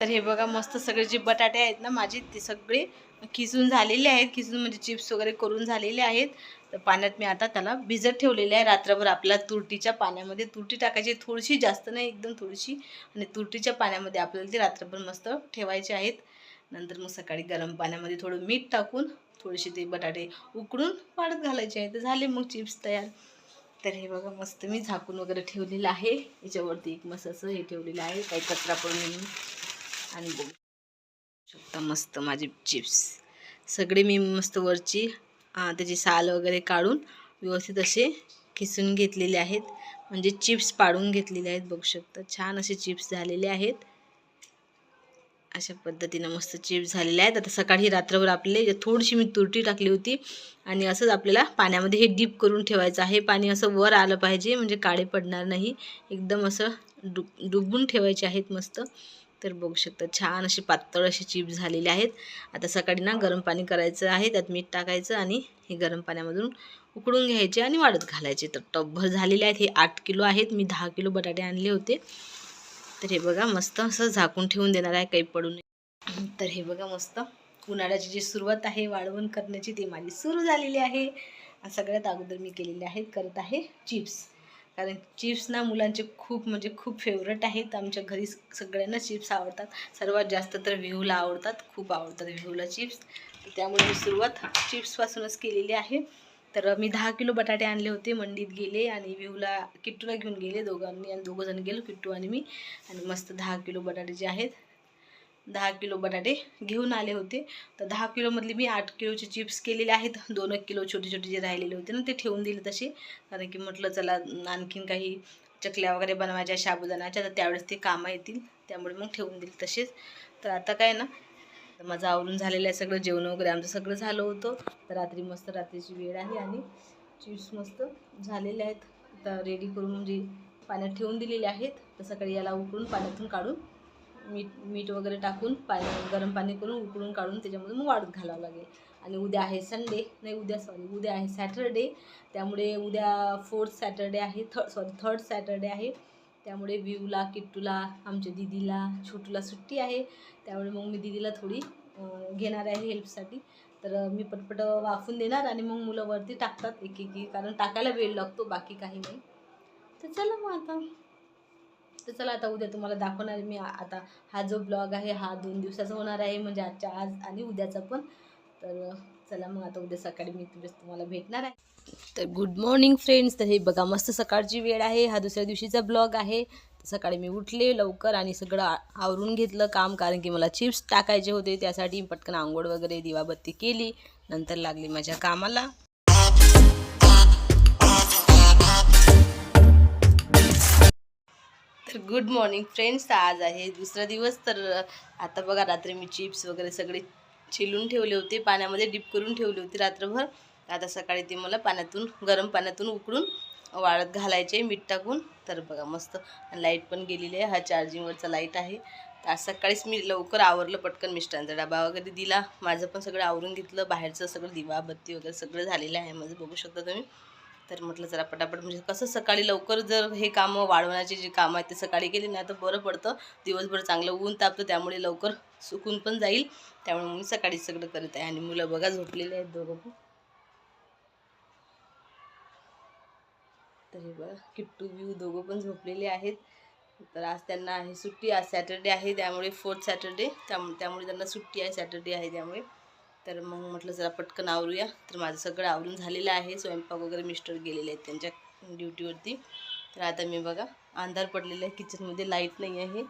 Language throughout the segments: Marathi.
तर हे बघा मस्त सगळे जे बटाटे आहेत ना माझे ते सगळे किसून झालेले आहेत. किसून म्हणजे चिप्स वगैरे करून झालेले आहेत. तर पाण्यात मी आता त्याला भिजत ठेवलेले आहे. रात्रभर आपल्या तुरटीच्या पाण्यामध्ये तुरटी टाकायची थोडीशी जास्त नाही एकदम थोडीशी. आणि तुरटीच्या पाण्यामध्ये आपल्याला ते रात्रभर मस्त ठेवायचे आहेत. नंतर मग सकाळी गरम पाण्यामध्ये थोडं मीठ टाकून थोडेसे ते बटाटे उकडून वाढत घालायचे आहे तर झाले मग चिप्स तयार. तर हे बघा मस्त मी झाकून वगैरे ठेवलेलं आहे. याच्यावरती एक मस्त असं हे ठेवलेलं आहे. काही कचरा पडून नाही आणि बघू शकता मस्त माझे चिप्स सगळे मी मस्त वरची त्याची साल वगैरे काढून व्यवस्थित असे खिसून घेतलेले आहेत. म्हणजे चिप्स पाडून घेतलेले आहेत बघू शकता. छान असे चिप्स झालेले आहेत. अशा पद्धतीनं मस्त चिप्स झालेले आहेत. आता सकाळी रात्रभर आपले थोडीशी मी तुरटी टाकली होती आणि असंच आपल्याला पाण्यामध्ये हे डीप करून ठेवायचं आहे. पाणी असं वर आलं पाहिजे म्हणजे काळे पडणार नाही. एकदम असं डुब डुबून ठेवायचे आहेत मस्त. तर बघू शकता छान असे पातळ असे चिप्स झालेले आहेत. आता सकाळी ना गरम पाणी करायचं आहे त्यात मीठ टाकायचं आणि हे गरम पाण्यामधून उकळून घ्यायचे आणि वाढत घालायचे. तर टब्भर झालेले आहेत हे आठ किलो आहेत. मी दहा किलो बटाटे आणले होते. तर हे बघा मस्त असं झाकून ठेवून देणार आहे काही पडू नये. तर हे बघा मस्त उन्हाळ्याची जी सुरुवात आहे वाळवण करण्याची ती माझी सुरू झालेली आहे. सगळ्यात अगोदर मी केलेले आहेत करत आहे चिप्स. कारण चिप्स ना मुलांचे खूप म्हणजे खूप फेवरेट आहेत. आमच्या घरी सगळ्यांना चिप्स आवडतात. सर्वात जास्त तर व्ह्यूला आवडतात. खूप आवडतात व्ह्यूला चिप्स. त्यामुळे मी सुरुवात चिप्सपासूनच केलेली आहे. तर मी दहा किलो बटाटे आणले होते मंडीत गेले आणि विहूला किट्टूला घेऊन गेले दोघांनी आणि दोघं जण गेलो किट्टू आणि मी. आणि मस्त दहा किलो बटाटे जे आहेत दहा किलो बटाटे घेऊन आले होते. तर दहा किलोमधली मी आठ किलोचे चिप्स केलेले आहेत. दोन एक किलो छोटे छोटे जे राहिलेले होते ना ते ठेवून दिले तसे. कारण की म्हटलं चला आणखीन काही चकल्या वगैरे बनवायच्या साबुदाण्याच्या तर त्यावेळेस ते कामं येतील. त्यामुळे मग ठेवून दिले तसेच. तर आता काय ना तर माझं आवरून झालेलं आहे सगळं जेवण वगैरे आमचं सगळं झालं होतं. तर रात्री मस्त रात्रीची वेळ आहे आणि चिप्स मस्त झालेले आहेत. आता रेडी करून म्हणजे पाण्यात ठेवून दिलेले आहेत. तर सकाळी याला उकळून पाण्यातून काढून मीठ मीठ वगैरे टाकून पाय गरम पाणी करून उकळून काढून त्याच्यामध्ये मग वाढत घालावं लागेल. आणि उद्या आहे संडे नाही उद्या सॉरी उद्या आहे सॅटरडे त्यामुळे उद्या फोर्थ सॅटरडे आहे थर्ड सॉरी थर्ड सॅटरडे आहे. त्यामुळे विवला किट्टूला आमच्या दिदीला छोटूला सुट्टी आहे. त्यामुळे मग मी दिदीला थोडी घेणार आहे हेल्पसाठी तर मी पटपट वाफून देणार आणि मग मुलं वरती टाकतात एक एक एक. कारण टाकायला वेळ लागतो बाकी काही नाही. तर चला मग आता. तर चला आता उद्या तुम्हाला दाखवणार आहे मी आता हा जो ब्लॉग आहे हा दोन दिवसाचा होणार आहे म्हणजे आजच्या आज आणि उद्याचा पण. तर चला मग आता उद्या सकाळी मी तुझ्या तुम्हाला भेटणार आहे. तर गुड मॉर्निंग फ्रेंड्स तर हे बघा मस्त सकाळची वेळ आहे. हा दुसऱ्या दिवशीचा ब्लॉग आहे. सकाळी मी उठले लवकर आणि सगळं आ- आवरून घेतलं काम कारण की मला चिप्स टाकायचे होते. त्यासाठी पटकन आंघोळ वगैरे दिवाबत्ती केली. नंतर लागली माझ्या कामाला. तर गुड मॉर्निंग फ्रेंड्स. आज आहे दुसरा दिवस तर आता बघा रात्री मी चिप्स वगैरे सगळे चिलून ठेवले होते पाण्यामध्ये डिप करून ठेवले होते रात्रभर. आता सकाळी ते मला पाण्यातून गरम पाण्यातून उकळून वाळत घालायचे मीठ टाकून. तर बघा मस्त लाइट पण गेलेली आहे हा चार्जिंगवरचा लाइट आहे. तर आज सकाळीच मी लवकर आवरलं पटकन मिस्टरांचा डबा वगैरे दिला. माझं पण सगळं आवरून घेतलं बाहेरचं सगळं दिवा बत्ती वगैरे सगळं झालेलं आहे माझं बघू शकता तुम्ही. तर म्हटलं जरा पटापट. म्हणजे कसं सकाळी लवकर जर हे कामं वाढवण्याचे जे कामं आहेत ते सकाळी केली नाही तर बरं पडतं. दिवसभर चांगलं ऊन तापतं त्यामुळे लवकर सुकून पण जाईल. त्यामुळे मी सकाळी सगळं करत आहे. आणि मुलं बघा झोपलेले आहेत दोघं पण. तर हे बघा किट्टू व्यू दोघं पण झोपलेले आहेत. तर आज त्यांना आहे सुट्टी आज सॅटर्डे आहे त्यामुळे फोर्थ सॅटर्डे. त्यामुळे त्यामुळे त्यांना सुट्टी आहे सॅटर्डे आहे त्यामुळे. तर मग म्हटलं जरा पटकन आवरूया. तर माझं सगळं आवरून झालेलं आहे. स्वयंपाक वगैरे मिस्टर गेलेले आहेत त्यांच्या ड्युटीवरती. तर आता मी बघा अंधार पडलेला आहे. किचनमध्ये लाइट नाही आहे.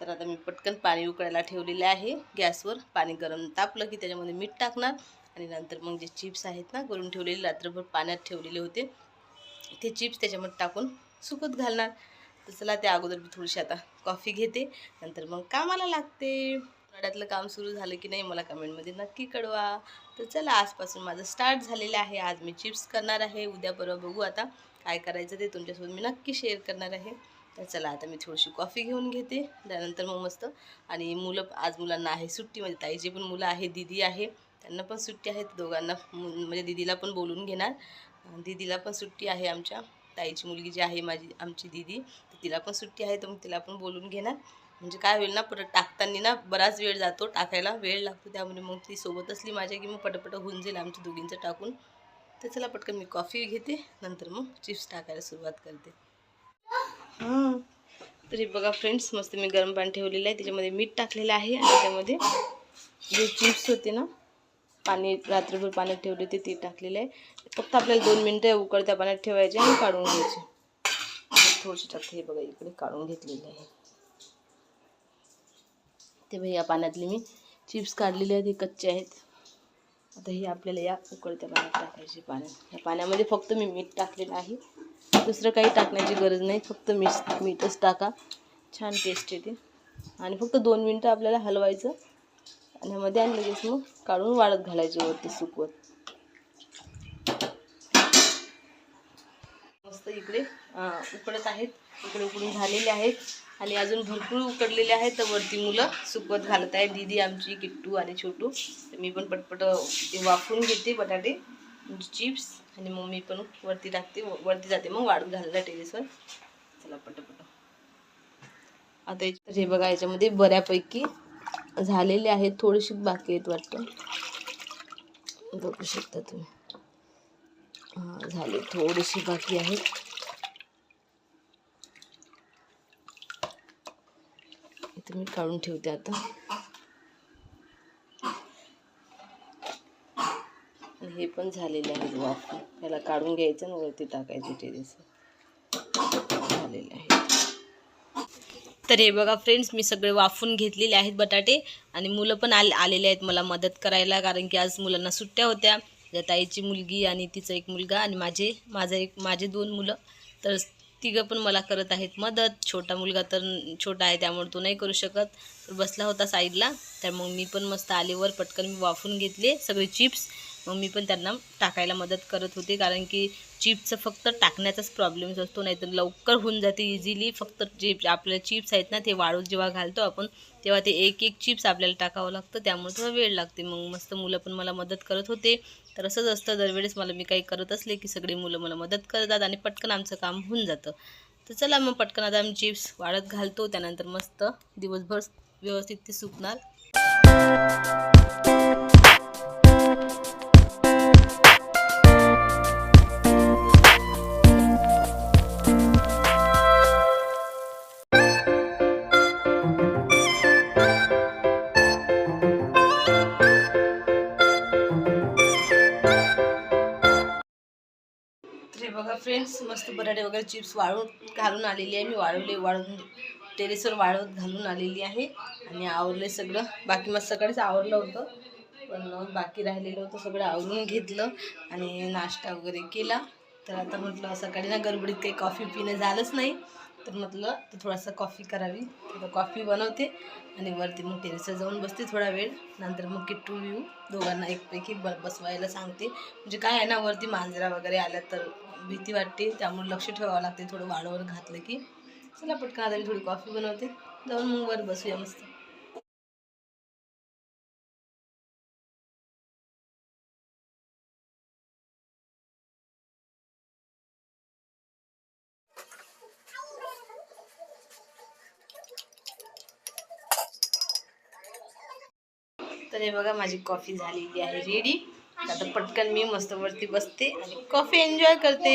तर आता मी पटकन पाणी उकळायला ठेवलेलं आहे. गॅसवर पाणी गरम तापलं की त्याच्यामध्ये मीठ टाकणार आणि नंतर मग जे चिप्स आहेत ना करून ठेवलेले रात्रभर पाण्यात ठेवलेले होते ते चिप्स त्याच्यामध्ये टाकून सुकत घालणार. तर चला त्या अगोदर मी थोडीशी आता कॉफी घेते. नंतर मग कामाला लागते. उन्हाळ्यातलं काम सुरू झालं की नाही मला कमेंटमध्ये नक्की कळवा. तर चला आजपासून माझं स्टार्ट झालेलं आहे. आज मी चिप्स करणार आहे. उद्या परवा बघू आता काय करायचं ते तुमच्यासोबत मी नक्की शेअर करणार आहे. तर चला आता मी थोडीशी कॉफी घेऊन घेते. त्यानंतर मग मस्त आणि मुलं आज मुलांना आहे सुट्टी म्हणजे ताईची पण मुलं आहे दिदी आहे. त्यांना पण सुट्टी आहे. दोघांना मु- म्हणजे दिदीला पण बोलून घेणार. दिदीला पण सुट्टी आहे आमच्या. ताईची मुलगी जी आहे माझी आमची दिदी तिला पण सुट्टी आहे तर मग तिला पण बोलून घेणार. म्हणजे काय होईल ना परत टाकताना ना बराच वेळ जातो टाकायला वेळ लागतो त्यामुळे मग ती सोबत असली माझ्या की मग पटपट होऊन जाईल आमच्या दोघींचं टाकून. तर चला पटकन मी कॉफी घेते नंतर मग चिप्स टाकायला सुरुवात करते. हां. तरी बघा फ्रेंड्स मस्त मी गरम पाणी ठेवलेलं आहे त्याच्यामध्ये मीठ टाकलेलं आहे आणि त्यामध्ये जे चिप्स होते ना पाणी रात्रभर पाण्यात ठेवले होते ते टाकलेले आहे. फक्त आपल्याला दोन मिनटं उकळत्या पाण्यात ठेवायचे आणि काढून घ्यायचे. थोडीशी टाकते हे बघा इकडे काढून घेतलेले आहे. ते बघा या पाण्यातले मी चिप्स काढलेले आहेत हे कच्चे आहेत. आता हे आपल्याला या उकळत्या पाण्यात टाकायचे पाण्यात या पाण्यामध्ये फक्त मी मीठ टाकलेलं आहे. दुसरं काही टाकण्याची गरज नाही फक्त मीठ मीठच टाका. छान टेस्ट येते. आणि फक्त दोन मिनटं आपल्याला हलवायचं. आणि ह्यामध्ये आणि लगेच मग काढून वाळत घालायचे वरती सुकवत. मस्त इकडे उकडत आहेत. इकडे उकडून झालेले आहेत. आणि अजून भरपूर उकडलेले आहेत तर वरती मुलं सुकवत घालत आहे दीदी आमची किट्टू आणि छोटू. तर मी पण पटपट वाफून घेते बटाटे चिप्स आणि मग मी पण वरती टाकते. व- वरती जाते मग वाढत घालायला टेरेसवर. चला पटपट. आता हे बघा याच्यामध्ये बऱ्यापैकी झालेले आहेत थोडीशी बाकी आहेत वाटतं. बघू शकता तुम्ही. हां झाले थोडीशी बाकी आहेत. मी काढून ठेवते आता. हे पण झालेले आहेत वाफून त्याला काढून घ्यायचं आणि वरती टाकायचं टेरेस झालेले आहे. तर हे बघा फ्रेंड्स मी सगळे वाफून घेतलेले आहेत बटाटे आणि मुलं पण आले आलेले आहेत मला मदत करायला कारण की आज मुलांना सुट्ट्या होत्या. ताईची मुलगी आणि तिचा एक मुलगा आणि माझे माझा एक माझे दोन मुलं. तर तिघं पण मला करत आहेत मदत. छोटा मुलगा तर छोटा आहे त्यामुळे तो नाही करू शकत. बसला होता साईडला. तर मग मी पण मस्त आलेवर पटकन मी वाफून घेतले सगळे चिप्स. मग मी पण त्यांना टाकायला मदत करत होते कारण की चिप्सचं फक्त टाकण्याचाच प्रॉब्लेम्स असतो नाही तर लवकर होऊन जाते इझिली फक्त जे आपले चिप्स आहेत ना ते वाळून जेव्हा घालतो आपण तेव्हा ते एक एक चिप्स आपल्याला टाकावं लागतं त्यामुळे थोडा वेळ लागते. मग मस्त मुलं पण मला मदत करत होते. तर असंच असतं दरवेळेस मला मी काही करत असले की सगळी मुलं मला मदत करतात आणि पटकन आमचं काम होऊन जातं. तर चला मग पटकन आता आम्ही चिप्स वाळत घालतो त्यानंतर मस्त दिवसभर व्यवस्थित ते सुकणार. फ्रेंड्स मस्त बटाटे वगैरे चिप्स वाळून घालून आलेली आहे. मी वाळवले वाळून टेरेसवर वाळवत घालून आलेली आहे. आणि आवरले सगळं. बाकी मग सकाळीच आवरलं होतं. पण बाकी राहिलेलं होतं सगळं आवरून घेतलं आणि नाश्ता वगैरे केला. तर आता म्हटलं सकाळी ना गडबडीत काही कॉफी पिणं झालंच नाही. तर म्हटलं तर थोडासा कॉफी करावी. तर कॉफी बनवते आणि वरती मग टेरेसवर जाऊन बसते थोडा वेळ. नंतर मग किट्टू येऊ दोघांना एकपैकी ब बसवायला सांगते. म्हणजे काय आहे ना वरती मांजरा वगैरे आल्या तर भीती वाटते. त्यामुळे लक्ष ठेवावं लागते थोडं वाळूवर घातलं की. चला पटकन आता मी थोडी कॉफी बनवते. जाऊन मग वर बसूया मस्त. तर हे बघा माझी कॉफी झालेली आहे रेडी आता पटकन मी मस्त वरती बसते आणि कॉफी एन्जॉय करते.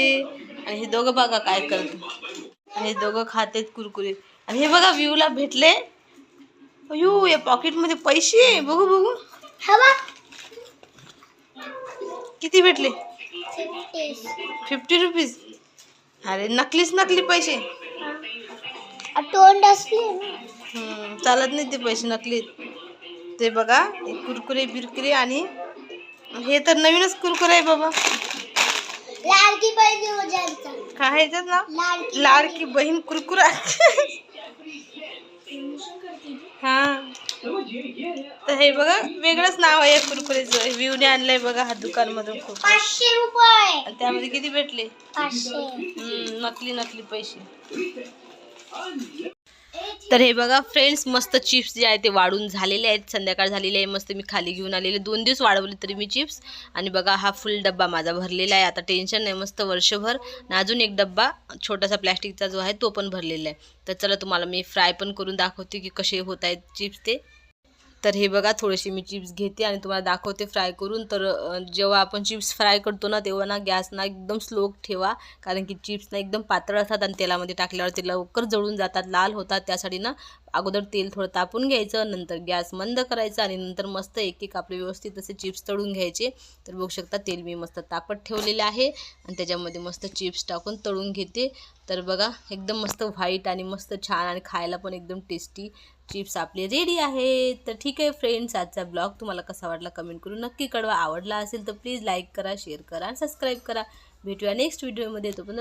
आणि हे दोघं बघा काय करते आणि हे दोघं खातेत कुरकुरे आणि हे बघा व्ह्यूला भेटले. अयो या पॉकेटमध्ये पैसे बघू बघू. किती भेटले? फिफ्टी रुपीज अरे नकलीच नकली पैसे. तोंड चालत नाही ते पैसे नकली ते बघा कुरकुरे बिरकुरे आणि हे तर नवीनच कुरकुरे आहे बाबा. लाडकी बहीण काय ना लाडकी बहीण. कुरकुरा. हा. तर हे बघा वेगळंच नाव आहे या कुरकुरेचं. व्ह्यूने आणलंय बघा हा दुकानमधून खूप. पाचशे रुपये. त्यामध्ये किती भेटले? नकली नकली पैसे. तर हे बघा फ्रेंड्स मस्त चिप्स जे आहे ते वाढून झालेले आहेत. संध्याकाळ झालेली आहे मस्त मी खाली घेऊन आलेले. दोन दिवस वाढवले तरी मी चिप्स आणि बघा हा फुल डब्बा माझा भरलेला आहे. आता टेन्शन नाही मस्त वर्षभर. आणि अजून एक डब्बा छोटासा प्लॅस्टिकचा जो आहे तो पण भरलेला आहे. तर चला तुम्हाला मी फ्राय पण करून दाखवते की कसे होत आहेत चिप्स ते. तर हे बघा थोडेसे मी चिप्स घेते आणि तुम्हाला दाखवते फ्राय करून. तर जेव्हा आपण चिप्स फ्राय करतो ना तेव्हा ना गॅस ना एकदम स्लो ठेवा. कारण की चिप्स ना एकदम पातळ असतात आणि तेलामध्ये टाकल्यावर ते लवकर जळून जातात लाल होतात. त्यासाठी ना अगोदर तेल थोडं तापून घ्यायचं नंतर गॅस मंद करायचा आणि नंतर मस्त एक एक आपले व्यवस्थित असे चिप्स तळून घ्यायचे. तर बघू शकता तेल मी मस्त तापत ठेवलेले आहे आणि त्याच्यामध्ये मस्त चिप्स टाकून तळून घेते. तर बघा एकदम मस्त व्हाईट आणि मस्त छान आणि खायला पण एकदम टेस्टी चिप्स आपले रेडी आहेत. तर ठीक आहे फ्रेंड्स आजचा ब्लॉग तुम्हाला कसा वाटला कमेंट करून नक्की कळवा. आवडला असेल तर प्लीज लाईक करा शेअर करा आणि सबस्क्राईब करा. भेटूया नेक्स्ट व्हिडिओमध्ये. तोपर्यंत